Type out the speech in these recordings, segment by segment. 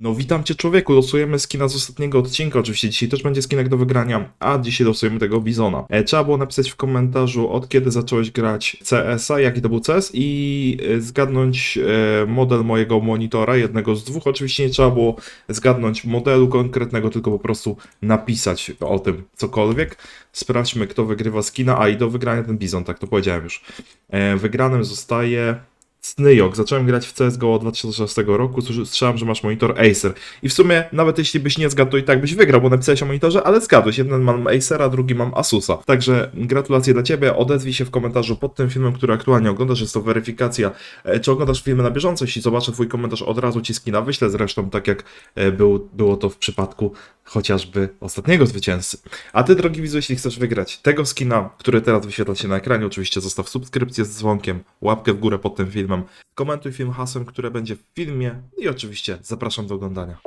No witam cię człowieku, losujemy skina z ostatniego odcinka, oczywiście dzisiaj też będzie skinek do wygrania, a dzisiaj losujemy tego Bizona. E, trzeba było napisać w komentarzu od kiedy zacząłeś grać CS-a, jaki to był CS i e, zgadnąć e, model mojego monitora, jednego z dwóch, oczywiście nie trzeba było zgadnąć modelu konkretnego, tylko po prostu napisać o tym cokolwiek. Sprawdźmy kto wygrywa skina, a i do wygrania ten Bizon, tak to powiedziałem już. E, wygranym zostaje... Snyjok, zacząłem grać w CSGO od 2016 roku, słyszałem, że masz monitor Acer. I w sumie, nawet jeśli byś nie zgadł, to i tak byś wygrał, bo napisałeś o monitorze, ale zgadłeś. Jeden mam Acera, drugi mam Asusa. Także gratulacje dla Ciebie, odezwij się w komentarzu pod tym filmem, który aktualnie oglądasz, jest to weryfikacja. E, Czy oglądasz filmy na bieżąco? Jeśli zobaczę Twój komentarz, od razu Ci skina wyślę, zresztą tak jak e, był, było to w przypadku chociażby ostatniego zwycięzcy. A Ty, drogi widzu, jeśli chcesz wygrać tego skina, który teraz wyświetla się na ekranie, oczywiście zostaw subskrypcję z dzwonkiem, łapkę w górę pod tym filmem, komentuj film hasłem, które będzie w filmie i oczywiście zapraszam do oglądania.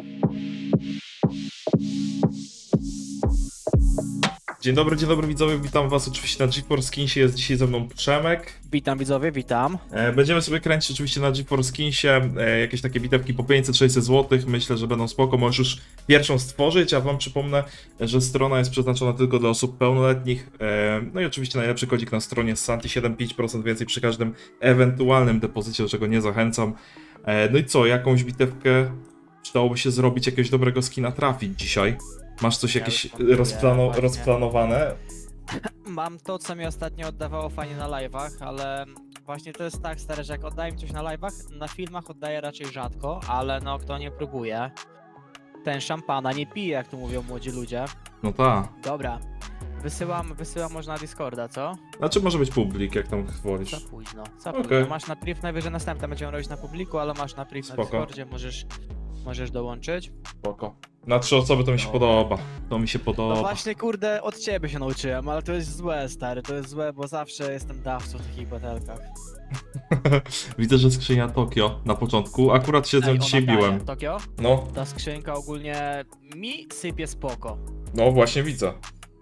Dzień dobry, dzień dobry widzowie, witam was oczywiście na GeForce Skinsie, jest dzisiaj ze mną Przemek. Witam widzowie, witam. E, Będziemy sobie kręcić oczywiście na GeForce Skinsie e, jakieś takie bitewki po 500-600 zł, myślę, że będą spoko, możesz już pierwszą stworzyć, a wam przypomnę, że strona jest przeznaczona tylko dla osób pełnoletnich, e, no i oczywiście najlepszy kodzik na stronie Santi 7,5% więcej przy każdym ewentualnym depozycie, do czego nie zachęcam. No i co, jakąś bitewkę przydałoby się zrobić, jakiegoś dobrego skina trafić dzisiaj? Masz coś Ja jakieś już próbuję, rozplano, rozplanowane? Mam to, co mi ostatnio oddawało fajnie na live'ach, ale właśnie to jest tak stare, że jak oddaję mi coś na live'ach, na filmach oddaję raczej rzadko, ale no kto nie próbuje, ten szampana nie pije, jak tu mówią młodzi ludzie. No tak. Dobra, wysyłam, wysyłam może na Discorda, co? Znaczy może być publik, jak tam wolisz. Za późno, za Okej. późno. Masz na priv, najwyżej następne będziemy robić na publiku, ale masz na priv na Spoko. Discordzie, możesz, możesz dołączyć. Spoko. Na trzy osoby to mi się No. podoba. To mi się No podoba. właśnie, kurde, od ciebie się nauczyłem, ale to jest złe, stary, to jest złe, bo zawsze jestem dawcą w takich batelkach. Widzę, że skrzynia Tokio na początku. Akurat się z nią Ej, dzisiaj ona daje. biłem. Tokio? No, Ta skrzynka ogólnie mi sypie spoko. no właśnie widzę.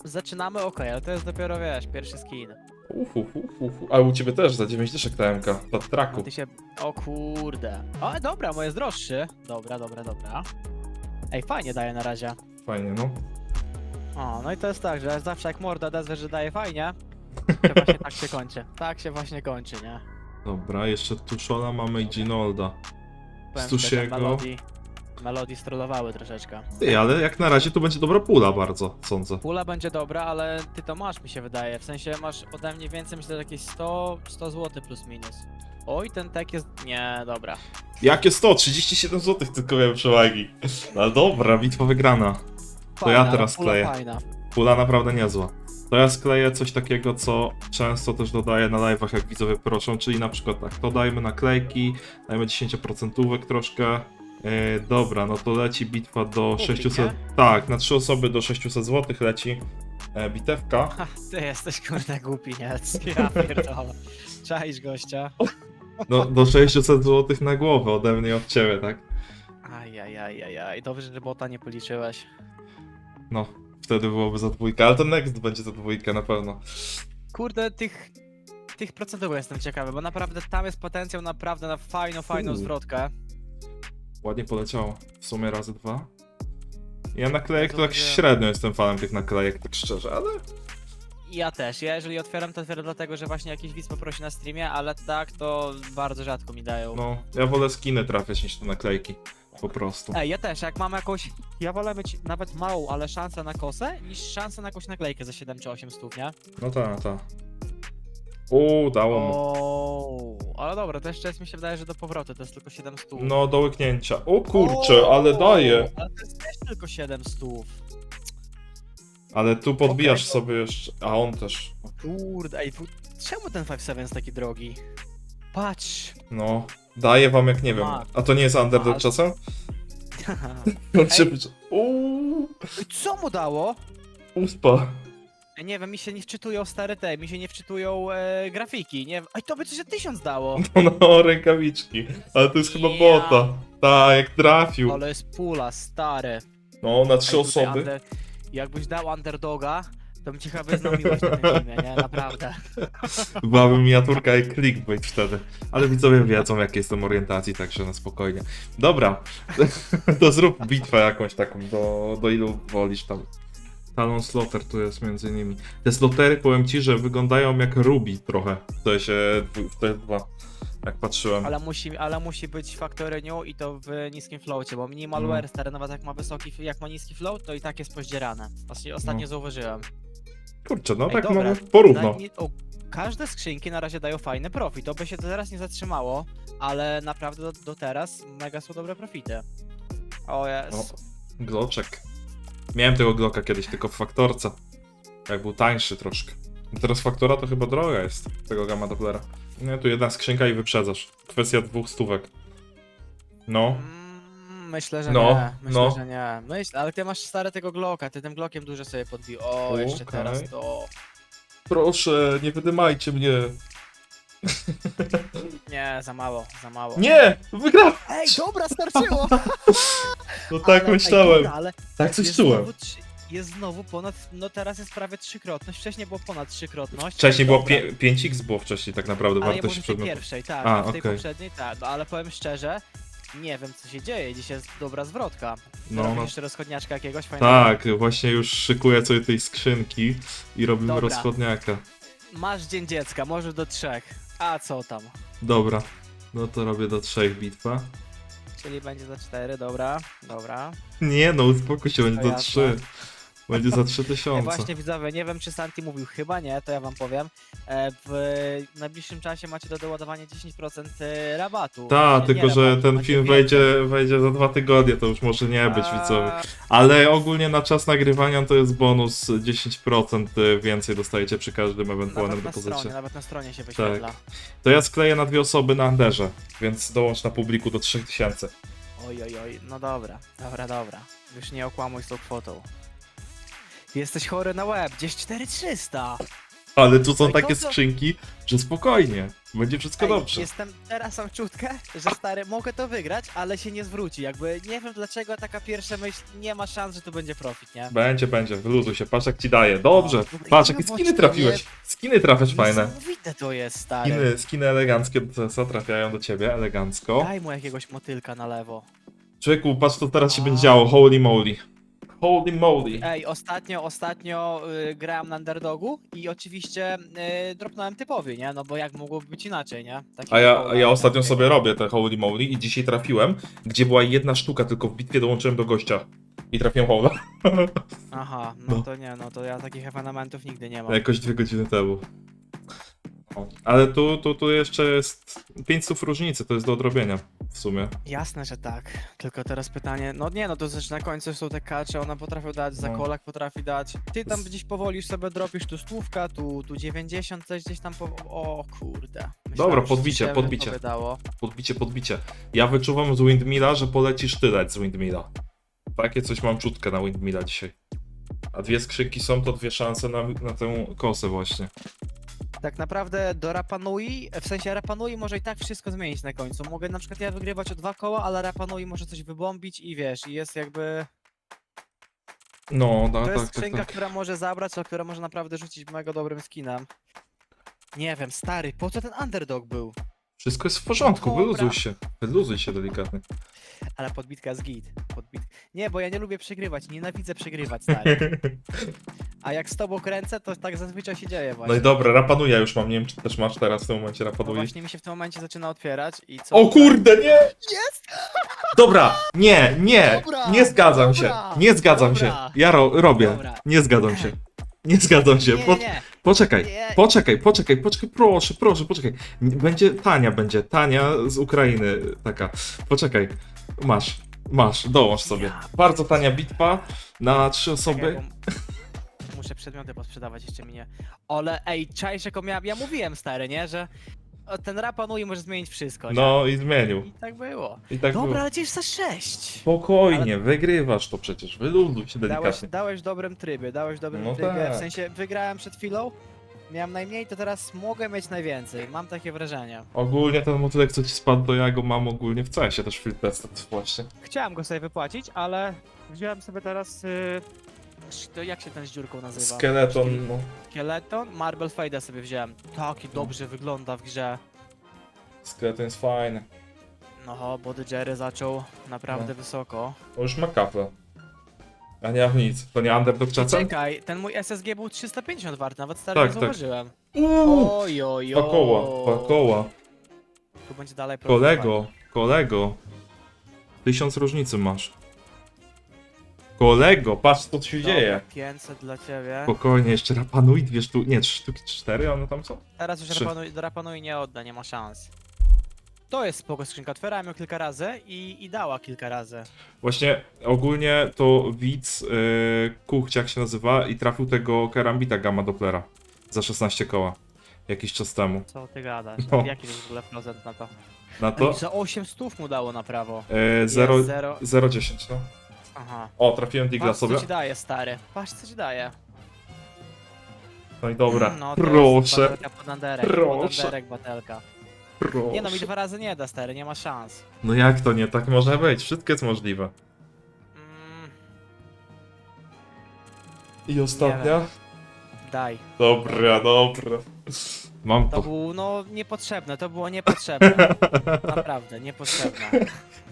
Zaczynamy ok, ale to jest dopiero, wiesz, pierwszy skin. Uf, uf, uf, uf. A u ciebie też za 9 dyszek ta MK, ta A traku. ty się... O kurde. O, dobra, moje jest droższy. Dobra, dobra, dobra. Ej, fajnie daje na razie. Fajnie, no. O, no i to jest tak, że zawsze jak morda odezwę, że daje fajnie, to właśnie tak się kończy. Tak się właśnie kończy, nie? Dobra, jeszcze Tuszola mamy i Ginolda. Powiem szczerze, jego. Melodii, melodii strollowały troszeczkę. Ty, ale jak na razie tu będzie dobra pula bardzo, sądzę. Pula będzie dobra, ale ty to masz, mi się wydaje. W sensie masz ode mnie więcej, myślę, że jakieś 100, 100 zł plus minus. Oj, ten tek jest... Nie, dobra. Jakie 100? 37 zł tylko miałem przewagi. No dobra, bitwa wygrana. To ja Fajna, teraz pula kleję. Fajna. Pula naprawdę niezła. To ja skleję coś takiego, co często też dodaję na live'ach, jak widzowie proszą, czyli na przykład tak, to dajmy naklejki, dajmy 10% troszkę. E, dobra, no to leci bitwa do Publik, 600. nie? Tak, na 3 osoby do 600 zł leci e, bitewka. Ha, ty jesteś kurde głupi, nie? Ja pierdolę. Czaisz gościa. No, do 600 zł na głowę ode mnie i od ciebie, tak? Ajajajajaj, dobrze, że bota nie policzyłeś. No, wtedy byłoby za dwójkę, ale to next będzie za dwójkę na pewno. Kurde, tych... Tych procentów jestem ciekawy, bo naprawdę tam jest potencjał naprawdę na fajną, fajną zwrotkę. Ładnie poleciało. W sumie razy dwa. Ja naklejek to tak Dobrze. średnio jestem fanem tych naklejek, tak szczerze, ale Ja też. Ja jeżeli otwieram, to otwieram dlatego, że właśnie jakiś widz poprosi na streamie, ale tak to bardzo rzadko mi dają. No, ja wolę skiny trafiać niż te naklejki. Po prostu. Ej, ja też, jak mam jakąś. Ja wolę mieć nawet małą, ale szansę na kosę, niż szansę na jakąś naklejkę za 7 czy 8 stów, nie? No tak, tak. Uuu, dało mu. O, ale dobra, to jeszcze jest, mi się wydaje, że do powrotu to jest tylko 7 stów. No, do łyknięcia. O kurczę, ale daje. Ale to jest też tylko 7 stów. Ale tu podbijasz Okej. sobie jeszcze. A on też. Kurde, ej, czemu ten 5-7 jest taki drogi? Patrz! No, daje wam jak nie wiem. A to nie jest underdog czasem? Uuu, Co mu dało? uspa. Nie wiem, mi się nie wczytują stare te, mi się nie wczytują e, grafiki, nie Ej, to by coś za 1000 dało! No, no, rękawiczki. Ale to jest chyba Ja. bota. Tak, jak trafił. Ale jest pula, stary. No, na trzy Ej, tutaj osoby. Under... Jakbyś dał underdoga, To bym ci chyba wyznał miłość na tym nie? Naprawdę. Byłaby miniaturka i clickbait wtedy. Ale widzowie wiedzą, jakie jestem orientacji, także na spokojnie. Dobra, to zrób bitwę jakąś taką, do, do ilu wolisz tam. Talon Slaughter tu jest między innymi. Te slotery, powiem ci, że wyglądają jak Ruby trochę. W TS, w TS2, jak patrzyłem. Ale musi, ale musi być factory new i to w niskim floacie, bo minimalware No. stary nawet jak ma wysoki, jak ma niski float, to i tak jest pozdzierane. Ostatnio, ostatnio No. zauważyłem. Kurczę, no Ej, tak dobra, mamy porówno. Na, nie, o, każde skrzynki na razie dają fajny profit. To by się teraz nie zatrzymało, ale naprawdę do, do teraz mega są dobre profity. O O, jest. Gloczek. Miałem tego Glocka kiedyś tylko w faktorce. Jak był tańszy troszkę. Teraz faktora to chyba droga jest, tego Gamma Dopplera. Nie, tu jedna skrzynka i wyprzedzasz. Kwestia dwóch stówek. No. Mm, Myślę, że No, nie. Myślę, no. że nie. Myśl, ale ty masz stare tego Glocka, ty tym Glockiem dużo sobie podbił. O, jeszcze Okej. teraz to. Proszę, nie wydymajcie mnie. Nie, za mało, za mało. Nie! Wygrałem! Ej, dobra, starczyło! No tak Ale- myślałem. Dobra, ale tak coś jest czułem. Znowu, trzy- jest znowu ponad, no teraz jest prawie trzykrotność, wcześniej było ponad trzykrotność. Wcześniej było Dobra. pie- 5x było wcześniej tak naprawdę Ale ja wartość mówię w tej przedmiotu. pierwszej, tak, A, w tej okej. poprzedniej tak, no ale powiem szczerze, nie wiem co się dzieje, dzisiaj jest dobra zwrotka. No, No, no. jeszcze rozchodniaczka jakiegoś fajnego. Tak, właśnie już szykuję sobie tej skrzynki i robimy Dobra. rozchodniaka. Masz dzień dziecka, może do trzech. A co tam? Dobra. No to robię do trzech bitwa. Czyli będzie za cztery, dobra, dobra. Nie no, uspokój się, będzie do jasne. 3. Będzie za Ej, 3000. właśnie widzowie, nie wiem czy Santi mówił, chyba nie, to ja wam powiem. E, w najbliższym czasie macie do doładowania 10% rabatu. Ta, Nie, tylko nie że rabatu, ten macie film więcej. wejdzie, wejdzie za dwa tygodnie, to już może nie być A, widzowie. Ale ogólnie na czas nagrywania to jest bonus 10% więcej dostajecie przy każdym ewentualnym Nawet na depozycie. stronie, nawet na stronie się wyświetla. To ja skleję na dwie osoby na Anderze, więc dołącz na publiku do 3000. Oj, oj, oj, no dobra, dobra, dobra. Już nie okłamuj z tą kwotą. Jesteś chory na łeb, gdzieś 4300. Ale tu są Ej, takie skrzynki, że spokojnie, będzie wszystko Ej, dobrze. Jestem teraz mam czutkę, że stary, mogę to wygrać, ale się nie zwróci. Jakby nie wiem dlaczego taka pierwsza myśl, nie ma szans, że to będzie profit, nie? Będzie, będzie, wyluzuj się, patrz jak ci daje. Dobrze, No, dobra, patrz ja jakie skiny trafiłeś. Skiny trafiasz fajne. Niesamowite to jest, stary. Skiny, skiny eleganckie do CS-a trafiają do ciebie, elegancko. Daj mu jakiegoś motylka na lewo. Człowieku, patrz co teraz się będzie działo, holy moly. Holy moly. Ej, ostatnio, ostatnio y, grałem na underdogu i oczywiście y, dropnąłem typowi, nie? No bo jak mogłoby być inaczej, nie? Taki A ja, a ja ostatnio sobie robię te holy moly i dzisiaj trafiłem, gdzie była jedna sztuka, tylko w bitwie dołączyłem do gościa. I trafiłem hola. Aha, no, No. to nie, no to ja takich ewenementów nigdy nie mam. Jakoś dwie godziny temu. Ale tu, tu, tu jeszcze jest 5 słów różnicy, to jest do odrobienia w sumie. Jasne, że tak. Tylko teraz pytanie, no nie, no to też na końcu są te kacze, ona potrafi dać, za No. kolak potrafi dać. Ty tam gdzieś powolisz sobie dropisz tu stówka, tu, tu 90, coś gdzieś tam po... O kurde. Myślałem, Dobra, że podbicie, podbicie. Podbicie, podbicie. Ja wyczuwam z Windmilla, że poleci sztylet z Windmilla. Takie coś mam czutkę na Windmilla dzisiaj. A dwie skrzynki są, to dwie szanse na, na tę kosę właśnie. Tak naprawdę do Rapanui, w sensie Rapanui może i tak wszystko zmienić na końcu. Mogę na przykład ja wygrywać o dwa koła, ale Rapanui może coś wybombić i wiesz, i jest jakby... No, da, To tak, jest tak, skrzynka, tak. która może zabrać, a która może naprawdę rzucić mega dobrym skinem. Nie wiem, stary, po co ten underdog był? Wszystko jest w porządku, Dobra. wyluzuj się. Wyluzuj się delikatnie. Ale podbitka z git. Podbit... Nie, bo ja nie lubię przegrywać, nienawidzę przegrywać, stary. A jak z tobą kręcę, to tak zazwyczaj się dzieje właśnie. No i dobra, rapanuja już mam, nie wiem czy też masz teraz w tym momencie No rapanuj. właśnie mi się w tym momencie zaczyna otwierać i co? O kurde, nie! Jest! Dobra, nie, nie, Dobra, nie zgadzam się, dobra, nie zgadzam się. dobra. Ja ro robię, Dobra. nie zgadzam się. Nie zgadzam się. Nie, Po, nie, nie. Poczekaj, Nie. poczekaj, poczekaj, poczekaj, proszę, proszę, poczekaj. Będzie tania, będzie tania z Ukrainy taka. Poczekaj, masz, masz, dołącz sobie. Bardzo tania bitwa na trzy osoby. Muszę przedmioty posprzedawać jeszcze mnie. Ale ej, czaisz jaką miałem. Ja mówiłem stary, nie? Że o, ten rapanuje może zmienić wszystko. No i zmienił. I tak było. I tak Dobra, było. lecisz za 6. Spokojnie, wygrywasz to przecież, wyluzuj się Dałeś, delikatnie. dałeś w dobrym trybie, dałeś w dobrym No trybie. tak. W sensie wygrałem przed chwilą, miałem najmniej, to teraz mogę mieć najwięcej. Mam takie wrażenie. Ogólnie ten motylek, co ci spadł, to ja go mam ogólnie w CS-ie też tested właśnie. Chciałem go sobie wypłacić, ale wziąłem sobie teraz y, to jak się ten z dziurką nazywa? Skeleton, no. Skeleton? Marble Fade sobie wziąłem. Taki dobrze wygląda w grze. Skeleton jest fajny. No, Body Jerry zaczął naprawdę No. wysoko. On już ma kapę. A nie mam nic. To nie underdog czasem? czekaj, ten mój SSG był 350 wart, nawet stary Tak, nie tak. zauważyłem. Uuu! Oj, oj, Dwa koła, oj. dwa koła. Tu będzie dalej Kolego, kolego. Tysiąc różnicy masz. Kolego, patrz co tu się Dobra, dzieje. 500 dla ciebie. Spokojnie, jeszcze rapanuj dwie sztuki, nie, trzy sztuki, cztery, one tam są? Teraz już Trzy. rapanuj, rapanuj nie odda, nie ma szans. To jest spoko skrzynka, otwierałem ją kilka razy i, i dała kilka razy. Właśnie ogólnie to widz yy, Kuchć, jak się nazywa, i trafił tego Karambita Gamma Dopplera za 16 koła. Jakiś czas temu. Co ty gadasz? No. Jaki jest w ogóle procent na to? Na To? to Za 8 stów mu dało na prawo. yy, 0, Jest zero. 0,10 no. Aha. O, trafiłem Digla Patrz co sobie. ci daje, stary. Patrz co ci daje. No i dobra, No, to jest proszę, batelka pod underek, Proszę. pod batelka. proszę. Nie no, mi dwa razy nie da, stary, nie ma szans. No jak to nie, tak może być, wszystko jest możliwe. Mm, I ostatnia? daj. Dobra, dobra. Mam To to. było, no, niepotrzebne, to było niepotrzebne. Naprawdę, niepotrzebne.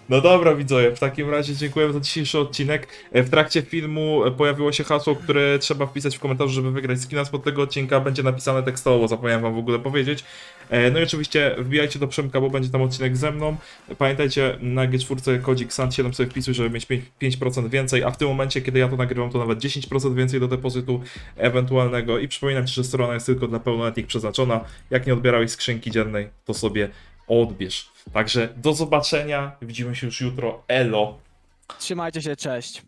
No dobra widzowie, w takim razie dziękuję za dzisiejszy odcinek. E, W trakcie filmu e, pojawiło się hasło, które trzeba wpisać w komentarzu, żeby wygrać skina spod tego odcinka. Będzie napisane tekstowo, zapomniałem wam w ogóle powiedzieć. E, No i oczywiście wbijajcie do Przemka, bo będzie tam odcinek ze mną. Pamiętajcie, na G4 kodzik SANT7 sobie wpisuj, żeby mieć 5%, 5% więcej, a w tym momencie, kiedy ja to nagrywam, to nawet 10% więcej do depozytu ewentualnego. I przypominam Ci, że strona jest tylko dla pełnoletnich przeznaczona. Jak nie odbierałeś skrzynki dziennej, to sobie odbierz. Także do zobaczenia, widzimy się już jutro. Elo! Trzymajcie się, cześć.